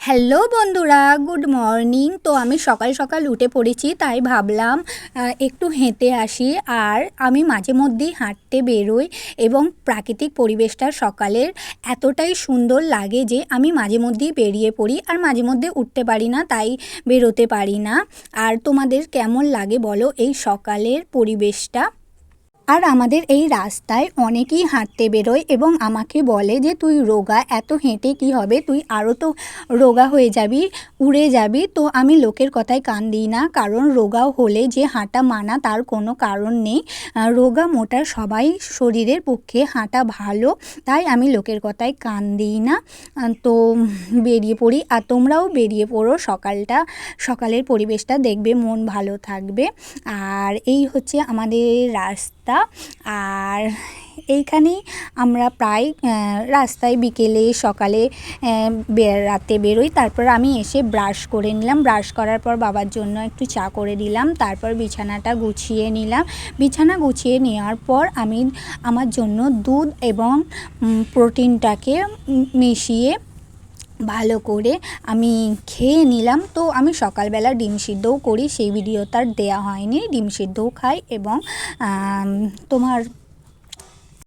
Hello বন্ধুরা, good morning. তো আমি সকাল সকাল উঠে পড়েছি, তাই ভাবলাম একটু হেঁটে আসি। আর আমি মাঝে মধ্যেই হাঁটতে বেরোই এবং প্রাকৃতিক পরিবেশটা সকালের এতটাই সুন্দর লাগে যে আমি মাঝে মধ্যেই বেরিয়ে পড়ি আর মাঝে মধ্যে উঠতে পারি না, তাই বেরোতে পারি না। আর তোমাদের কেমন লাগে বলো এই সকালের পরিবেশটা? আর আমাদের এই রাস্তায় অনেকেই হাঁটতে বেরোয় এবং আমাকে বলে যে, তুই রোগা, এত হেঁটে কি হবে? তুই আরও তো রোগা হয়ে যাবি, উড়ে যাবি। তো আমি লোকের কথায় কান দিই না, কারণ রোগা হলে যে হাঁটা মানা তার কোনো কারণ নেই। রোগা মোটা সবাই শরীরের পক্ষে হাঁটা ভালো, তাই আমি লোকের কথায় কান দিই না। তো বেরিয়ে পড়ি। আর তোমরাও বেরিয়ে পড়ো সকালটা, সকালের পরিবেশটা দেখবে, মন ভালো থাকবে। আর এই হচ্ছে আমাদের রাস্তা। আর এইখানেই আমরা প্রায় রাস্তায় বিকেলে, সকালে রাতে বেরোই। তারপর আমি এসে ব্রাশ করে নিলাম। ব্রাশ করার পর বাবার জন্য একটু চা করে দিলাম। তারপর বিছানাটা গুছিয়ে নিলাম। বিছানা গুছিয়ে নেওয়ার পর আমি আমার জন্য দুধ এবং প্রোটিনটাকে মিশিয়ে ভালো করে আমি খেয়ে নিলাম। তো আমি সকালবেলা ডিম সিদ্ধও করি, সেই ভিডিও তার দেয়া হয়নি। ডিম সিদ্ধও খাই এবং তোমার